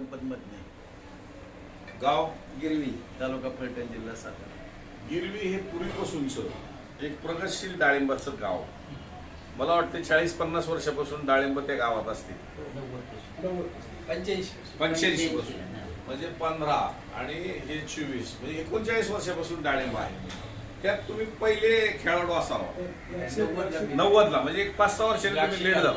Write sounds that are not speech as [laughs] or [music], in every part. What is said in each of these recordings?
गणपत मधने गाव गिरवी तालुका फलटण जिल्हा सातारा. गिरवी हे पूर्वीपासूनचं एक प्रगतशील डाळिंबाचं गाव. मला वाटते चाळीस पन्नास वर्षापासून डाळिंब त्या गावात असतील पंच्याऐंशी. पंच्याऐंशी पासून म्हणजे पंधरा आणि हे चोवीस म्हणजे एकोणचाळीस वर्षापासून डाळिंब आहे. त्यात तुम्ही पहिले खेळाडू असावा. नव्वदला म्हणजे एक पाच सहा वर्षांनी तुम्ही लेट झाला.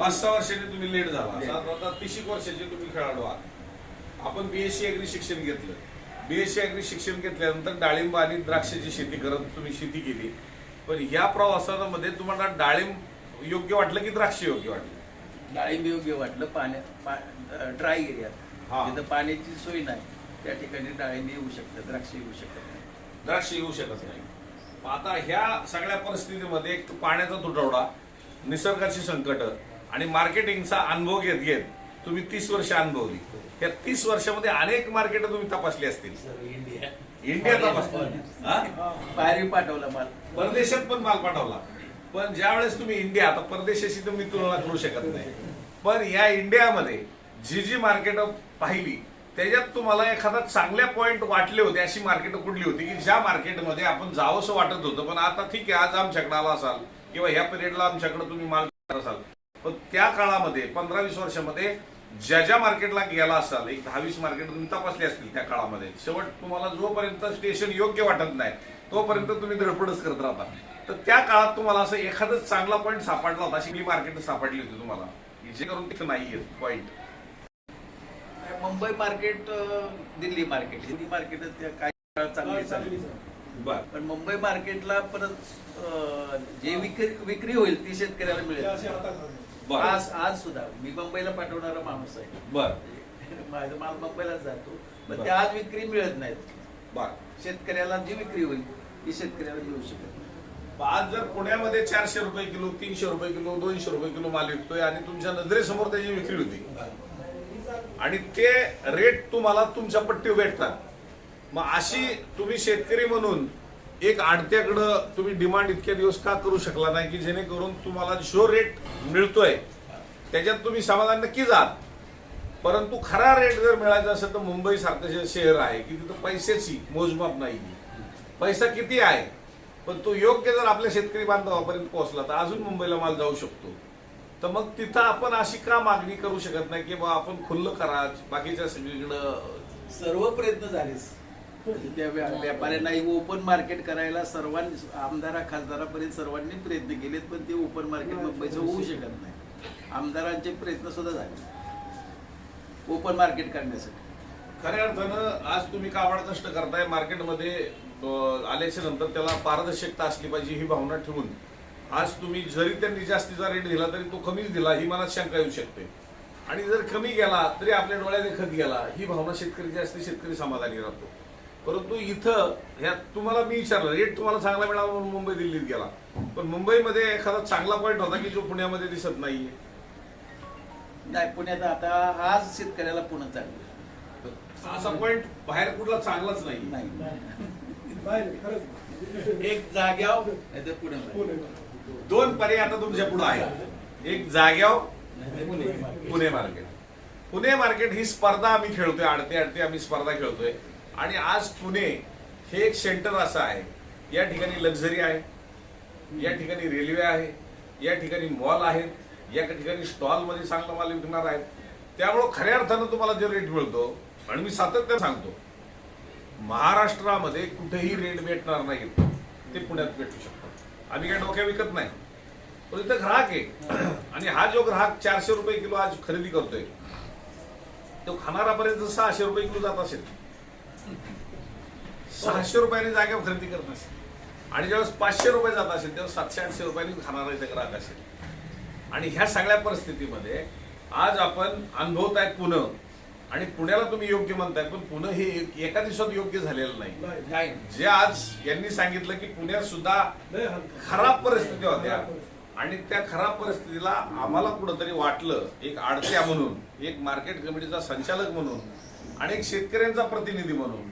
पाच सहा वर्षांनी तुम्ही लेट झाला. साधारणतः तीस वर्षाचे तुम्ही खेळाडू आहात. आपण बीएससी अॅग्री शिक्षण घेतलं. बीएससी अॅग्री शिक्षण घेतल्यानंतर डाळिंब आणि द्राक्षाची शेती करत तुम्ही शेती केली. पण ह्या प्रवासामध्ये तुम्हाला डाळिंब योग्य वाटलं की द्राक्ष योग्य वाटलं? डाळिंब योग्य वाटलं पाण्या ड्राय एरियात हा. पाण्याची सोय नाही त्या ठिकाणी डाळिंब येऊ शकतात द्राक्ष येऊ शकत. नाही द्राक्ष येऊ शकत नाही. मग आता ह्या सगळ्या परिस्थितीमध्ये एक पाण्याचा तुटवडा निसर्गाची संकट आणि मार्केटिंगचा अनुभव घेत घेत तुम्ही तीस वर्ष अनुभवली. त्या तीस वर्षामध्ये अनेक मार्केट तुम्ही तपासली असतील. इंडिया इंडिया तपासली. हा? बाहेर पाठवला माल. परदेशात पण माल पाठवला. पण ज्या वेळेस तुम्ही इंडिया आता परदेशाशी मी तुलना करू शकत नाही. पण या इंडियामध्ये जी जी मार्केट पाहिली त्याच्यात तुम्हाला एखादा चांगल्या पॉईंट वाटले होते अशी मार्केट कुठली होती की ज्या मार्केटमध्ये आपण जावंसं वाटत होतं पण आता ठीक आहे आज आमच्याकडे आला असाल किंवा ह्या पिरियडला आमच्याकडे तुम्ही माल असाल. पण त्या काळामध्ये पंधरा वीस वर्षामध्ये ज्या ज्या मार्केटला गेला असाल एक दहा वीस मार्केट तुम्ही तपासली असतील त्या काळामध्ये शेवट तुम्हाला जोपर्यंत स्टेशन योग्य वाटत नाही तोपर्यंत तुम्ही धडपडच करत राहता. तर त्या काळात तुम्हाला असं एखादं चांगला पॉईंट सापडला होता अशी मार्केट सापडली होती तुम्हाला जे करून तिथं नाही point Mumbai market Delhi market. Hindi market काळ चांगली चालली. बर. पण मुंबई मार्केटला परत जे विक्री विक्री होईल ती शेतकऱ्याला मिळेल. आज आज सुद्धा मी मुंबईला पाठवणारा माणूस आहे. बर. [laughs] माझा माल मुंबईलाच जातो. पण. त्या आज विक्री मिळत नाहीत. बर. शेतकऱ्याला जी विक्री होईल ती शेतकऱ्याला मिळू शकत आज जर पुण्यामध्ये चारशे रुपये किलो तीनशे रुपये किलो दोनशे रुपये किलो माल विकतोय आणि तुमच्या नजरेसमोर त्याची विक्री होती. आणि ते रेट तुम्हाला तुमच्या पट्टीवर भेटतात. मग अशी तुम्ही शेतकरी म्हणून एक आडत्याकडं तुम्ही डिमांड इतक्या दिवस का करू शकला नाही की जेणेकरून तुम्हाला जो रेट मिळतोय त्याच्यात तुम्ही समाधान नक्की जात परंतु खरा रेट जर मिळायचा असेल तर मुंबई सारखं शहर आहे की तिथं पैशाची मोजमाप नाही. पैसा किती आहे? पण तो योग्य जर आपल्या शेतकरी बांधवापर्यंत पोहोचला तर अजून मुंबईला माल जाऊ शकतो. तर मग तिथं आपण अशी का मागणी करू शकत नाही की बा आपण खुल्लं करा बाकीच्या सगळीकडं? सर्व प्रयत्न झालेच. म्हणजे त्या व्या- व्यापाऱ्यांना ओपन मार्केट करायला सर्वांनी आमदारा खासदारापर्यंत सर्वांनी प्रयत्न केलेत पण ते ओपन मार्केट मुंबईचं होऊ शकत नाही. आमदारांचे प्रयत्न सुद्धा झाले ओपन मार्केट करण्यासाठी. खऱ्या अर्थानं आज तुम्ही काबाड कष्ट करताय मार्केटमध्ये आल्याच्यानंतर त्याला पारदर्शकता असली पाहिजे ही भावना ठेवून. आज तुम्ही जरी त्यांनी जास्तीचा रेट दिला तरी तो कमीच दिला ही मनात शंका येऊ शकते. आणि जर कमी गेला तरी आपल्या डोळ्यात देखत गेला ही भावना शेतकरीची असते शेतकरी समाधानी राहतो. परंतु इथं ह्या तुम्हाला मी विचारलं रेट तुम्हाला चांगला मिळाला म्हणून मुंबई दिल्लीत गेला. पण मुंबईमध्ये एखादा चांगला पॉईंट होता की जो पुण्यामध्ये दिसत नाहीये? नाही पुण्यात आता आज शेतकऱ्याला पुणे चाललं असा पॉईंट बाहेर कुठला चांगलाच नाही. नाही. एक जाग्यावर पुणे दोन पर्याय आता तुमच्यापुढे आहे एक जाग्याव पुणे मार्केट. पुणे मार्केट ही स्पर्धा आम्ही खेळतोय आडते आडते आम्ही स्पर्धा खेळतोय. आणि आज पुणे हे एक सेंटर असं आहे. या ठिकाणी लक्झरी आहे या ठिकाणी रेल्वे आहे या ठिकाणी मॉल आहेत या ठिकाणी स्टॉलमध्ये चांगला माल विकणार आहेत. त्यामुळं खऱ्या अर्थानं तुम्हाला जे रेट मिळतो आणि मी सातत्यानं सांगतो महाराष्ट्रामध्ये कुठेही रेट भेटणार नाहीत ते पुण्यात भेटू शकतात. आम्ही काय डोक्या विकत नाही. पण इथं ग्राहक आहे. आणि हा जो ग्राहक चारशे रुपये किलो आज खरेदी करतोय तो खाणारापर्यंत सहाशे रुपये किलो जात असेल. सहाशे रुपयाने जागेवर खरेदी करत असेल. आणि ज्यावेळेस पाचशे रुपये जात असेल तेव्हा सातशे आठशे रुपयांनी खाणारा इथं ग्राहक असेल. आणि ह्या सगळ्या परिस्थितीमध्ये आज आपण अनुभवत आहे पुणे. आणि पुण्याला तुम्ही योग्य म्हणताय पण पुणे हे एक- दिवसात योग्य झालेलं नाही. जे आज यांनी सांगितलं की पुण्यात सुद्धा खराब परिस्थिती होत्या. आणि त्या खराब परिस्थितीला आम्हाला कुठंतरी वाटलं एक आडत्या म्हणून एक मार्केट कमिटीचा संचालक म्हणून आणि एक शेतकऱ्यांचा प्रतिनिधी म्हणून.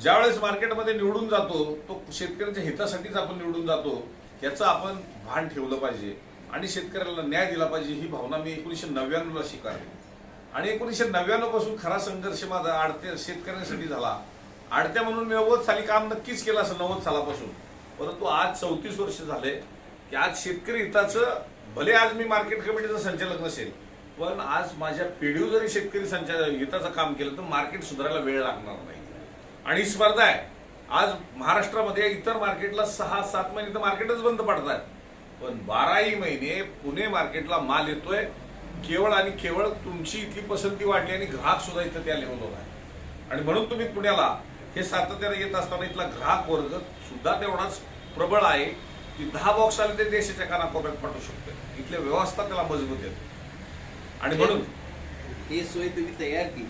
ज्यावेळेस मार्केटमध्ये निवडून जातो तो शेतकऱ्यांच्या हितासाठीच आपण निवडून जातो याचं आपण भान ठेवलं पाहिजे. आणि शेतकऱ्याला न्याय दिला पाहिजे ही भावना मी एकोणीशे नव्याण्णवला स्वीकारली. आणि एकोणीसशे नव्याण्णवपासून खरा संघर्ष माझा आडत्या शेतकऱ्यांसाठी झाला. आडत्या म्हणून मी नव्वद साली काम नक्कीच केलं असं नव्वद सालापासून. परंतु आज चौतीस वर्ष झाले की आज शेतकरी हिताचं भले आज मी मार्केट कमिटीचं संचालक नसेल पण आज माझ्या पिढीव जरी शेतकरी संचालक हिताचं काम केलं तर मार्केट सुधारायला वेळ लागणार नाही. आणि ही स्पर्धा आहे. आज महाराष्ट्रामध्ये इतर मार्केटला सहा सात महिने तर मार्केटच बंद पडतात. पण बाराही महिने पुणे मार्केटला माल येतोय केवळ आणि केवळ तुमची इथली पसंती वाढली आणि ग्राहक सुद्धा इथं त्या लेवलवर आहे आणि म्हणून तुम्ही पुण्याला हे सातत्याने येत असताना इथला ग्राहक वर्ग सुद्धा तेवढाच प्रबळ आहे की दहा बॉक्स आले ते देशाच्या कानाकोपऱ्यात पाठवू शकते इथल्या व्यवस्था त्याला मजबूत आहेत. आणि म्हणून ही सोय तुम्ही तयार केली.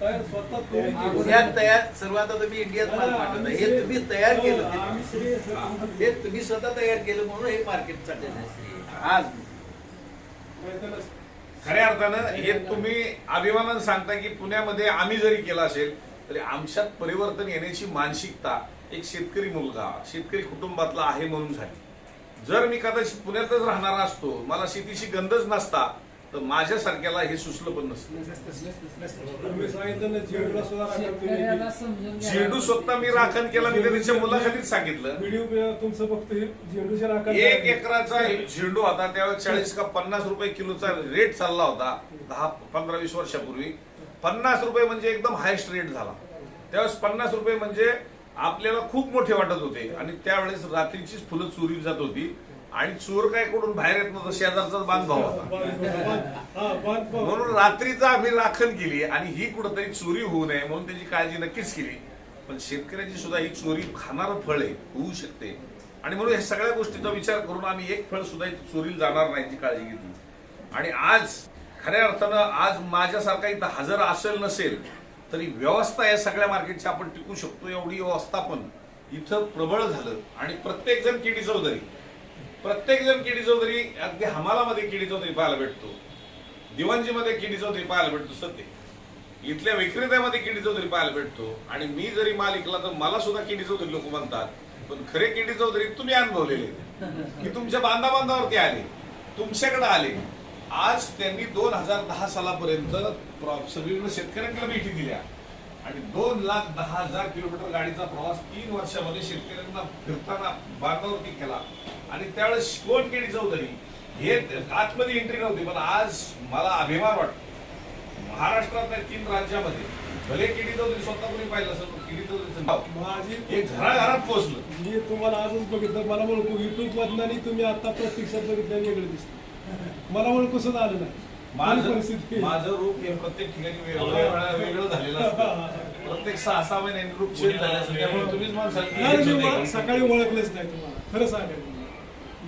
तयार स्वतः तुम्ही केली. पुण्यात तयार सर्वात तुम्ही इंडियात माल पाठवता. हे तुम्ही तयार केलं ते. श्रेय- हे. तुम्ही स्वतः तयार केलं म्हणून हे मार्केट चाललेलं आहे. आज खऱ्या अर्थानं हे तुम्ही अभिमानानं सांगता की पुण्यामध्ये आम्ही जरी केलं असेल तरी आमच्यात परिवर्तन येण्याची मानसिकता एक शेतकरी मुलगा शेतकरी कुटुंबातला आहे म्हणून झाली. जर मी कदाचित पुण्यातच राहणारा असतो मला शेतीशी गंधच नसता तर माझ्यासारख्याला हे सुचलं पण नसतं. झेंडू स्वतः मी राखण केला मी त्याच्या मुलाखतीत सांगितलं. व्हिडिओ तुमचं बघतोय झेंडूच्या राखण एक एकराचा झेंडू होता त्यावेळेस चाळीस का पन्नास रुपये किलोचा रेट चालला होता दहा पंधरा वीस वर्षापूर्वी. पन्नास रुपये म्हणजे एकदम हायस्ट रेट झाला. त्यावेळेस पन्नास रुपये म्हणजे आपल्याला खूप मोठे वाटत होते. आणि त्यावेळेस रात्रीचीच फुलं चोरी जात होती. आणि चोर काय कडून बाहेर येत नव्हतं? शेजारचाच बांधभाव होता. हा. म्हणून रात्रीचा आम्ही राखण केली आणि ही कुठंतरी चोरी होऊ नये म्हणून त्याची काळजी नक्कीच केली. पण शेतकऱ्याची सुद्धा ही चोरी खाणारं फळ आहे होऊ शकते. आणि म्हणून या सगळ्या गोष्टीचा विचार करून आम्ही एक फळ सुद्धा चोरीला जाणार नाही याची काळजी घेतली. आणि आज खऱ्या अर्थानं आज माझ्यासारखा इथं हजर असेल नसेल तरी व्यवस्था या सगळ्या मार्केटची आपण टिकू शकतो एवढी व्यवस्थापन इथं प्रबळ झालं. आणि प्रत्येक जण केडी चौधरी प्रत्येक जण चौधरी अगदी हमालामध्ये किडी चौधरी पाहायला भेटतो. दिवाणजीमध्ये किडी चौधरी पाहायला भेटतो सत्य इथल्या विक्रेत्यामध्ये किडी चौधरी पाहायला भेटतो. आणि मी जरी माल विकला तर मला सुद्धा किडी चौधरी लोक म्हणतात. पण खरे किडी चौधरी तुम्ही अनुभवलेले की तुमच्या बांधा बांधावरती आले. तुमच्याकडे आले. आज त्यांनी दोन हजार दहा सालापर्यंत सगळीकडे शेतकऱ्यांना भेटी दिल्या. आणि दोन लाख दहा हजार किलोमीटर गाडीचा प्रवास तीन वर्षामध्ये शेतकऱ्यांना फिरताना बांधावरती केला. आणि त्यावेळेस कोण केडी चौधरी. हे आतमध्ये एंट्री नव्हती पण आज मला अभिमान वाटतो. महाराष्ट्रातल्या तीन राज्यामध्ये भले केडी चौधरी स्वतः कोणी पाहिलं असेल पण केडी चौधरीचं नाव माझी हे घराघरात पोहोचलं. मी तुम्हाला आजच बघितलं मला ओळखू युट्यूब मधनं आणि तुम्ही आता प्रत्यक्षात बघितलं वेगळं दिसतं. मला ओळखू सुद्धा आलं नाही. माझी माझं परिस्थिती माझं रूप हे प्रत्येक ठिकाणी वेगळं वेगळं वेगळं झालेलं असतं. प्रत्येक सहा सहा महिन्यांनी रूप चेंज झालं असतं त्यामुळे तुम्हीच मला सकाळी ओळखलंच नाही तुम्हाला. खरं सांगायचं.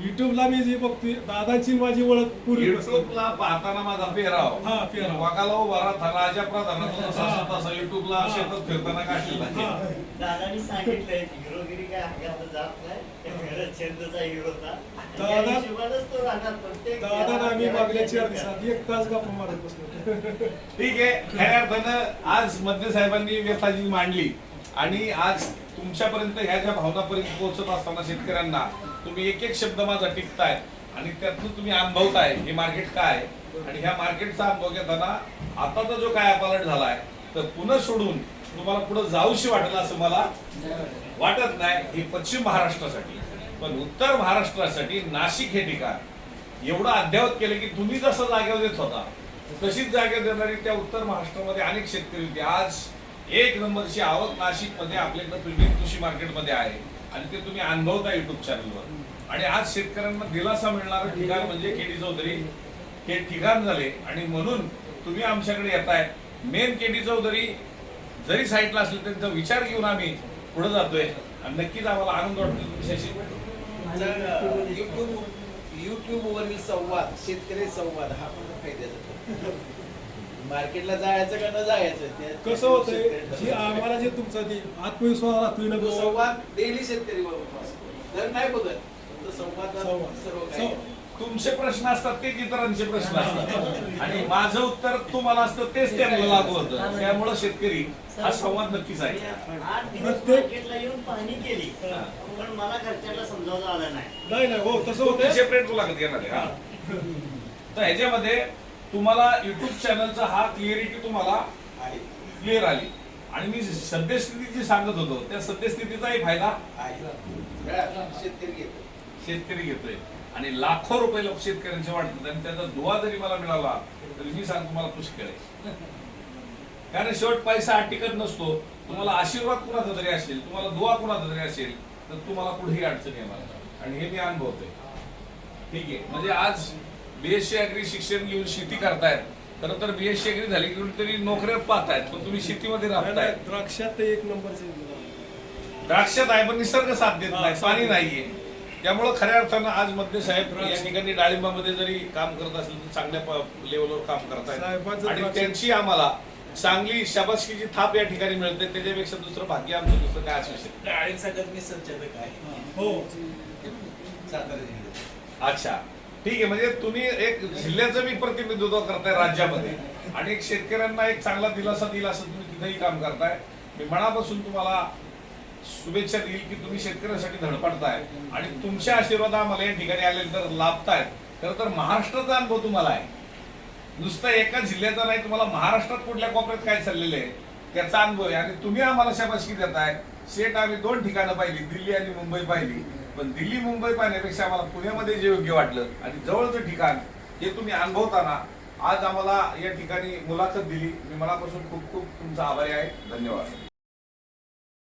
युट्यूबला मी जे बघतोय दादाची माझी ओळख पूर्वी युट्यूबला पाहताना माझा पेराव हा, पेराव. वाकाला उभा राहता राजा प्रधानाचा जसा तसा युट्यूबला हा. शेतात फिरताना काढलेला. दादानी सांगितलंय हिरोगिरी काय हातात जात नाही. त्या छंदचा हिरो होता. त्या दादा- हिशोबानंच तो राहणार. प्रत्येक दादा ना आम्ही मागल्या चार दिवसात एक तास गप्पा मारत बसलो. ठीक आहे. खऱ्या अर्थानं आज मध्य साहेबांनी व्यथाजी मांडली. आणि आज तुमच्यापर्यंत ह्या ज्या भावनापर्यंत पोहोचत असताना शेतकऱ्यांना तुम्ही एक एक शब्द माझा टिकताय आणि त्यातून तुम्ही अनुभवताय हे मार्केट काय आहे. आणि ह्या मार्केटचा अनुभव घेताना आताचा जो काय अपालट झालाय तर पुन्हा सोडून तुम्हाला पुढे जाऊशी वाटेल असं मला वाटत नाही हे पश्चिम महाराष्ट्रासाठी पण उत्तर महाराष्ट्रासाठी नाशिक हे ठिकाण एवढं अद्ययावत केलं की तुम्ही जसं जागेवर देत होता तशीच जागेवर देणारी त्या उत्तर महाराष्ट्रामध्ये अनेक शेतकरी होते आज एक नंबरची आवक नाशिकमध्ये आपल्याकडे प्रीमियम कृषी मार्केटमध्ये आहे. आणि ते तुम्ही अनुभवता युट्यूब चॅनलवर आणि आज शेतकऱ्यांना दिलासा मिळणारं ठिकाण म्हणजे केडी चौधरी. हे ठिकाण झाले. आणि म्हणून तुम्ही आमच्याकडे येताय. मेन केडी चौधरी जरी साईडला असले त्यांचा विचार घेऊन आम्ही पुढे जातोय. आणि नक्कीच आम्हाला आनंद वाटतो तुमच्याशी. युट्यूब युट्यूबवरील संवाद शेतकरी संवाद हा पण फायद्याचा मार्केटला जायचं का न जायचं ते- कसं होतंय जी आम्हाला जे तुमचा ते आत्मविश्वास राहतोय ना तो तो संवाद डेली शेतकरी बरोबर तर नाही फक्त संवादात संवाद. सर्व काही. तुमचे प्रश्न असतात तेच इतरांचे प्रश्न असतात. [laughs] आणि माझं उत्तर तुम्हाला असतं तेच त्यांना लागू होतं. त्यामुळे शेतकरी हा संवाद नक्कीच आहे. आठ दिवस प्रत्येक- मार्केटला येऊन पाहणी केली. पण मला घरच्याला समजावता आलं नाही. नाही नाही हो तसं होतंय. सेपरेट घेणार आहे? हा. [laughs] तर ह्याच्यामध्ये तुम्हाला युट्यूब चॅनलचा हा क्लिअरिटी तुम्हाला क्लिअर आली. आणि मी सद्यस्थिती जी सांगत होतो. त्या सद्यस्थितीचाही फायदा शेतकरी शेतकरी घेतोय. आणि लाखो रुपये लोक शेतकऱ्यांचे वाटतात आणि त्याचा दुवा जरी मला मिळाला तरी मी सांगतो मला पुष्कळ आहे कारण शेवट पैसा अटिकत नसतो. तुम्हाला आशीर्वाद कुणाचा तरी असेल तुम्हाला दुवा कुणाचा तरी असेल तर तुम्हाला कुठेही अडचण येणार नाही. आणि हे मी अनुभवतोय. ठीक आहे. म्हणजे आज बीएससी अग्री शिक्षण घेऊन शेती करतायत. खरं तर बीएससी अग्री झाली की कुठेतरी नोकऱ्या पाहतायत पण तुम्ही शेतीमध्ये राहताय नाही, द्राक्षात ते एक नंबरचे द्राक्षात आहे पण निसर्ग साथ देत नाही पाणी नाहीये. त्यामुळं खऱ्या अर्थानं आज मध्य साहेब या ठिकाणी डाळिंबामध्ये जरी काम करत असेल तर चांगल्या लेवलवर काम करतायत. साहेबांचं आणि त्यांची आम्हाला चांगली शाबासकीची थाप या ठिकाणी मिळते त्याच्यापेक्षा दुसरं भाग्य आमचं दुसरं काय असू शकतं डाळिंब संचालक आहे. हो. सातारा जिल्ह्यात. अच्छा. ठीक आहे म्हणजे तुम्ही एक जिल्ह्याचं मी प्रतिनिधित्व करताय राज्यामध्ये. आणि एक शेतकऱ्यांना एक चांगला दिलासा दिला असं तुम्ही तिथेही काम करताय. मी मनापासून तुम्हाला शुभेच्छा देईल की तुम्ही शेतकऱ्यांसाठी धडपडताय. आणि तुमच्या आशीर्वाद आम्हाला या ठिकाणी आले तर लाभतायत. खरं तर महाराष्ट्राचा अनुभव तुम्हाला आहे. नुसतं एका जिल्ह्याचा नाही तुम्हाला महाराष्ट्रात कुठल्या कोपऱ्यात काय चाललेलं आहे त्याचा अनुभव आहे. आणि तुम्ही आम्हाला शाबासकी देताय. शेट आम्ही दोन ठिकाणं पाहिली दिल्ली आणि मुंबई पाहिली. पण दिल्ली मुंबई पाहण्यापेक्षा आम्हाला पुण्यामध्ये जे योग्य वाटलं आणि जवळचं ठिकाण हे तुम्ही अनुभवताना आज आम्हाला या ठिकाणी मुलाखत दिली. मी मनापासून खूप खूप तुमचा आभारी आहे. धन्यवाद.